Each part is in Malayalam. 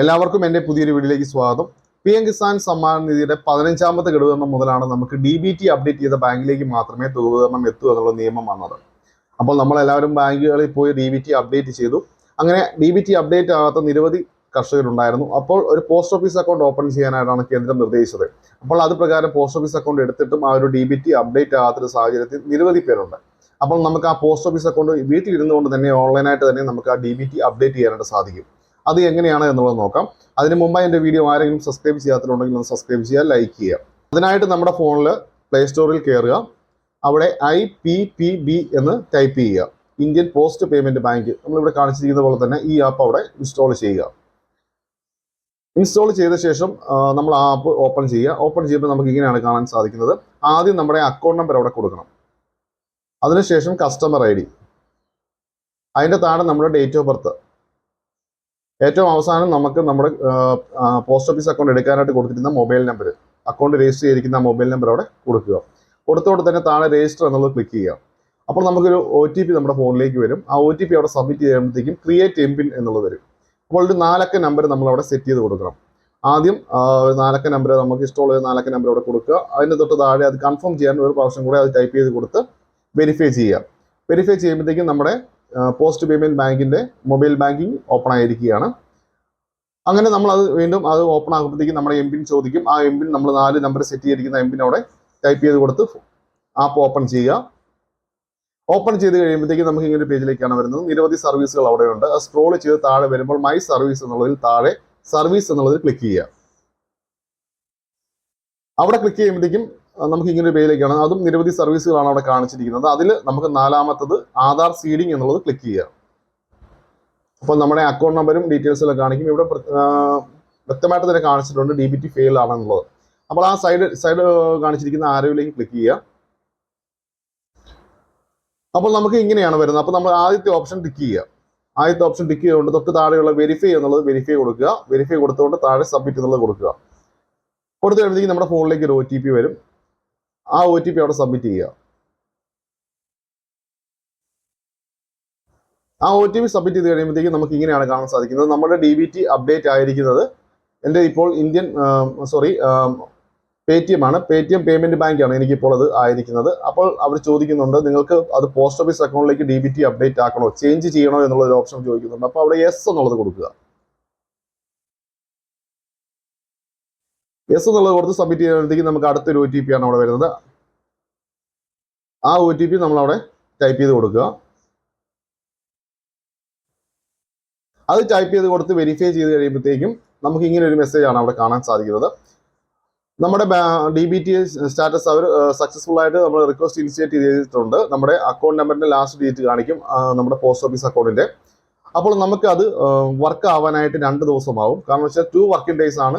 എല്ലാവർക്കും എന്റെ പുതിയൊരു വീഡിയോയിലേക്ക് സ്വാഗതം. പി എം കിസാൻ സമ്മാൻ നിധിയുടെ പതിനഞ്ചാമത്തെ ഘടകം മുതലാണ് നമുക്ക് ഡി ബി ടി അപ്ഡേറ്റ് ചെയ്ത ബാങ്കിലേക്ക് മാത്രമേ തുക വിതരണം എത്തൂ എന്നുള്ള നിയമം വന്നത് അപ്പോൾ നമ്മൾ എല്ലാവരും ബാങ്കുകളിൽ പോയി ഡി ബി ടി അപ്ഡേറ്റ് ചെയ്തു. അങ്ങനെ ഡി ബി ടി അപ്ഡേറ്റ് ആകാത്ത നിരവധി കർഷകരുണ്ടായിരുന്നു. അപ്പോൾ ഒരു പോസ്റ്റ് ഓഫീസ് അക്കൗണ്ട് ഓപ്പൺ ചെയ്യാനായിട്ടാണ് കേന്ദ്രം നിർദ്ദേശിച്ചത്. അപ്പോൾ അത് പ്രകാരം പോസ്റ്റ് ഓഫീസ് അക്കൗണ്ട് എടുത്തിട്ടും ആ ഒരു ഡി ബി ടി അപ്ഡേറ്റ് ആകാത്തൊരു സാഹചര്യത്തിൽ നിരവധി പേരുണ്ട്. അപ്പോൾ നമുക്ക് ആ പോസ്റ്റ് ഓഫീസ് അക്കൗണ്ട് വീട്ടിലിരുന്നുകൊണ്ട് തന്നെ ഓൺലൈനായിട്ട് തന്നെ നമുക്ക് ആ ഡി ബി ടി അപ്ഡേറ്റ് ചെയ്യാനായിട്ട് സാധിക്കും. അത് എങ്ങനെയാണ് എന്നുള്ളത് നോക്കാം. അതിന് മുമ്പായി എന്റെ വീഡിയോ ആരെങ്കിലും സബ്സ്ക്രൈബ് ചെയ്യാത്തതുണ്ടെങ്കിൽ ഒന്ന് സബ്സ്ക്രൈബ് ചെയ്യുക ലൈക്ക് ചെയ്യുക. അതിനായിട്ട് നമ്മുടെ ഫോണിൽ പ്ലേ സ്റ്റോറിൽ കയറുക അവിടെ ഐ പി പി ബി എന്ന് ടൈപ്പ് ചെയ്യുക. ഇന്ത്യൻ പോസ്റ്റ് പേയ്മെന്റ് ബാങ്ക് നമ്മളിവിടെ കാണിച്ചിരിക്കുന്ന പോലെ തന്നെ ഈ ആപ്പ് അവിടെ ഇൻസ്റ്റാൾ ചെയ്യുക. ഇൻസ്റ്റാൾ ചെയ്ത ശേഷം നമ്മൾ ആ ആപ്പ് ഓപ്പൺ ചെയ്യുക. ഓപ്പൺ ചെയ്യുമ്പോൾ നമുക്ക് ഇങ്ങനെയാണ് കാണാൻ സാധിക്കുന്നത്. ആദ്യം നമ്മുടെ അക്കൗണ്ട് നമ്പർ അവിടെ കൊടുക്കണം. അതിനുശേഷം കസ്റ്റമർ ഐ ഡി അതിന്റെ താഴെ നമ്മുടെ ഡേറ്റ് ഓഫ് ബർത്ത് ഏറ്റവും അവസാനം നമുക്ക് നമ്മുടെ പോസ്റ്റ് ഓഫീസ് അക്കൗണ്ട് എടുക്കാനായിട്ട് കൊടുത്തിരുന്ന മൊബൈൽ നമ്പർ അക്കൗണ്ട് രജിസ്റ്റർ ചെയ്തിരിക്കുന്ന മൊബൈൽ നമ്പർ അവിടെ കൊടുക്കുക. കൊടുത്തോടെ തന്നെ താഴെ രജിസ്റ്റർ എന്നുള്ളത് ക്ലിക്ക് ചെയ്യുക. അപ്പോൾ നമുക്കൊരു ഒ ടി പി നമ്മുടെ ഫോണിലേക്ക് വരും. ആ ഒ ടി പി അവിടെ സബ്മിറ്റ് ചെയ്യുമ്പോഴത്തേക്കും ക്രിയേറ്റ് എം പിൻ എന്നുള്ളത് വരും. അപ്പോൾ ഒരു നാലക്ക നമ്പർ നമ്മൾ അവിടെ സെറ്റ് ചെയ്ത് കൊടുക്കണം. ആദ്യം നാലക്ക നമ്പർ നമുക്ക് ഇഷ്ടമുള്ള ഒരു നാലക്ക നമ്പർ അവിടെ കൊടുക്കുക. അതിന് തൊട്ട് താഴെ അത് കൺഫേം ചെയ്യാൻ ഒരു പ്രാവശ്യം കൂടെ അത് ടൈപ്പ് ചെയ്ത് കൊടുത്ത് വെരിഫൈ ചെയ്യുക. വെരിഫൈ ചെയ്യുമ്പോഴത്തേക്കും നമ്മുടെ പോസ്റ്റ് പേയ്മെന്റ് ബാങ്കിന്റെ മൊബൈൽ ബാങ്കിങ് ഓപ്പൺ ആയിരിക്കുകയാണ്. അങ്ങനെ നമ്മൾ അത് വീണ്ടും അത് ഓപ്പൺ ആകുമ്പോഴത്തേക്കും നമ്മുടെ എം പിൻ ചോദിക്കും. ആ എം പിൻ നമ്മൾ നാല് നമ്പർ സെറ്റ് ചെയ്തിരിക്കുന്ന എം പിൻ അവിടെ ടൈപ്പ് ചെയ്ത് കൊടുത്ത് ആപ്പ് ഓപ്പൺ ചെയ്യുക. ഓപ്പൺ ചെയ്ത് കഴിയുമ്പോഴത്തേക്കും നമുക്ക് ഇങ്ങനെ പേജിലേക്കാണ് വരുന്നത്. നിരവധി സർവീസുകൾ അവിടെയുണ്ട്. സ്ക്രോൾ ചെയ്ത് താഴെ വരുമ്പോൾ മൈ സർവീസ് എന്നുള്ളതിൽ താഴെ സർവീസ് എന്നുള്ളതിൽ ക്ലിക്ക് ചെയ്യുക. അവിടെ ക്ലിക്ക് ചെയ്യുമ്പോഴത്തേക്കും നമുക്ക് ഇങ്ങനെ ഒരു പേജിലേക്കാണ്. അതും നിരവധി സർവീസുകളാണ് അവിടെ കാണിച്ചിരിക്കുന്നത്. അതിൽ നമുക്ക് നാലാമത്തത് ആധാർ സീഡിംഗ് എന്നുള്ളത് ക്ലിക്ക് ചെയ്യുക. അപ്പോൾ നമ്മുടെ അക്കൗണ്ട് നമ്പറും ഡീറ്റെയിൽസും എല്ലാം കാണിക്കും. ഇവിടെ വ്യക്തമായിട്ട് തന്നെ കാണിച്ചിട്ടുണ്ട് ഡി ബി ടി ഫെയിൽ ആണെന്നുള്ളത്. അപ്പോൾ ആ സൈഡ് സൈഡ് കാണിച്ചിരിക്കുന്ന ആരോയിലേക്ക് ക്ലിക്ക് ചെയ്യുക. അപ്പോൾ നമുക്ക് ഇങ്ങനെയാണ് വരുന്നത്. അപ്പോൾ നമ്മൾ ആദ്യത്തെ ഓപ്ഷൻ ടിക്ക് ചെയ്യുക. ആദ്യത്തെ ഓപ്ഷൻ ടിക്ക് ചെയ്തുകൊണ്ട് തൊട്ട് താഴെയുള്ള വെരിഫൈ എന്നുള്ളത് വെരിഫൈ കൊടുക്കുക. വെരിഫൈ കൊടുത്തുകൊണ്ട് താഴെ സബ്മിറ്റ് എന്നുള്ളത് കൊടുക്കുക. കൊടുത്തു കഴിയുമ്പോഴത്തേക്കും നമ്മുടെ ഫോണിലേക്ക് ഒരു ഒ ടി പി വരും. ആ ഒ ടി പി അവിടെ സബ്മിറ്റ് ചെയ്യുക. ആ ഒ ടി പി സബ്മിറ്റ് ചെയ്ത് കഴിയുമ്പോഴത്തേക്കും നമുക്ക് ഇങ്ങനെയാണ് കാണാൻ സാധിക്കുന്നത്. നമ്മുടെ ഡി ബി ടി അപ്ഡേറ്റ് ആയിരിക്കുന്നത് എന്റെ ഇപ്പോൾ Indian sorry pay T M ആണ്. പേ ടി എം പേയ്മെന്റ് ബാങ്കാണ് എനിക്കിപ്പോൾ അത് ആയിരിക്കുന്നത്. അപ്പോൾ അവർ ചോദിക്കുന്നുണ്ട് നിങ്ങൾക്ക് അത് പോസ്റ്റ് ഓഫീസ് അക്കൗണ്ടിലേക്ക് ഡി ബി ടി അപ്ഡേറ്റ് ആക്കണോ? ചേഞ്ച് ചെയ്യണോ? എന്നുള്ള ഒരു ഓപ്ഷൻ ചോദിക്കുന്നുണ്ട്. അപ്പോൾ അവിടെ എസ് എന്നുള്ളത് കൊടുക്കുക. യെസ് എന്നുള്ളത് കൊടുത്ത് സബ്മിറ്റ് ചെയ്യുമ്പോഴത്തേക്കും നമുക്ക് അടുത്തൊരു ഒ ടി പി ആണ് അവിടെ വരുന്നത്. ആ ഒ ടി പി നമ്മൾ അവിടെ ടൈപ്പ് ചെയ്ത് കൊടുക്കുക. അത് ടൈപ്പ് ചെയ്ത് കൊടുത്ത് വെരിഫൈ ചെയ്ത് കഴിയുമ്പോഴത്തേക്കും നമുക്ക് ഇങ്ങനെ ഒരു മെസ്സേജ് ആണ് അവിടെ കാണാൻ സാധിക്കുന്നത്. നമ്മുടെ ഡി ബി ടി സ്റ്റാറ്റസ് അവർ സക്സസ്ഫുൾ ആയിട്ട് നമ്മൾ റിക്വസ്റ്റ് ഇനിഷ്യേറ്റ് ചെയ്തിട്ടുണ്ട്. നമ്മുടെ അക്കൗണ്ട് നമ്പറിന്റെ ലാസ്റ്റ് ഡേറ്റ് കാണിക്കും നമ്മുടെ പോസ്റ്റ് ഓഫീസ് അക്കൗണ്ടിന്റെ അപ്പോൾ നമുക്ക് അത് വർക്ക് ആവാനായിട്ട് രണ്ട് ദിവസമാവും. കാരണം വെച്ചാൽ ടു വർക്കിംഗ് ഡേയ്സ് ആണ്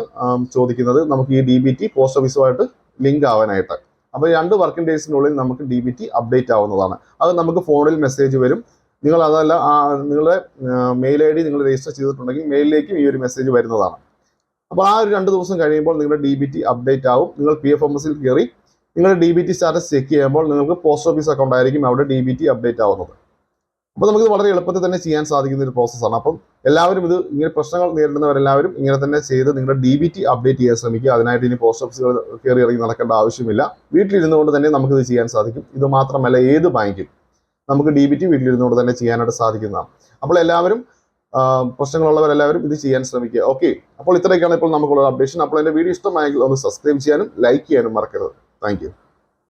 ചോദിക്കുന്നത്. നമുക്ക് ഈ ഡി ബി ടി പോസ്റ്റ് ഓഫീസുമായിട്ട് ലിങ്ക് ആവാനായിട്ട്. അപ്പോൾ രണ്ട് വർക്കിംഗ് ഡേയ്സിനുള്ളിൽ നമുക്ക് ഡി ബി ടി അപ്ഡേറ്റ് ആവുന്നതാണ്. അത് നമുക്ക് ഫോണിൽ മെസ്സേജ് വരും. നിങ്ങൾ അതല്ല നിങ്ങളുടെ മെയിൽ ഐ ഡി നിങ്ങൾ രജിസ്റ്റർ ചെയ്തിട്ടുണ്ടെങ്കിൽ മെയിലിലേക്കും ഈ ഒരു മെസ്സേജ് വരുന്നതാണ്. അപ്പോൾ ആ ഒരു രണ്ട് ദിവസം കഴിയുമ്പോൾ നിങ്ങളുടെ ഡി ബി ടി അപ്ഡേറ്റ് ആവും. നിങ്ങൾ പി എഫ് എം എസിൽ കയറി നിങ്ങളുടെ D B T status check ചെയ്യുമ്പോൾ നിങ്ങൾക്ക് പോസ്റ്റ് ഓഫീസ് അക്കൗണ്ട് ആയിരിക്കും അവിടെ ഡി ബി ടി അപ്ഡേറ്റ് ആവുന്നത്. അപ്പോൾ നമുക്ക് വളരെ എളുപ്പത്തിൽ തന്നെ ചെയ്യാൻ സാധിക്കുന്ന ഒരു പ്രോസസ്സാണ് അപ്പം എല്ലാവരും ഇത് ഇങ്ങനെ പ്രശ്നങ്ങൾ നേരിടുന്നവരെല്ലാവരും ഇങ്ങനെ തന്നെ ചെയ്ത് നിങ്ങളുടെ ഡി ബി ടി അപ്ഡേറ്റ് ചെയ്യാൻ ശ്രമിക്കുക. അതിനായിട്ട് ഇനി പോസ്റ്റ് ഓഫീസുകൾ കയറി ഇറങ്ങി നടക്കേണ്ട ആവശ്യമില്ല. വീട്ടിലിരുന്നു കൊണ്ട് തന്നെ നമുക്കിത് ചെയ്യാൻ സാധിക്കും. ഇത് മാത്രമല്ല ഏത് ബാങ്കും നമുക്ക് ഡി ബി ടി വീട്ടിലിരുന്നുകൊണ്ട് തന്നെ ചെയ്യാനായിട്ട് സാധിക്കുന്നതാണ്. അപ്പോൾ എല്ലാവരും പ്രശ്നങ്ങളുള്ളവരെല്ലാവരും ഇത് ചെയ്യാൻ ശ്രമിക്കുക. ഓക്കെ അപ്പോൾ ഇത്രയൊക്കെയാണ് ഇപ്പോൾ നമുക്കുള്ള അപ്ഡേഷൻ അപ്പോൾ എന്റെ വീഡിയോ ഇഷ്ടമായെങ്കിൽ ഒന്ന് സബ്സ്ക്രൈബ് ചെയ്യാനും ലൈക്ക് ചെയ്യാനും മറക്കരുത്. താങ്ക്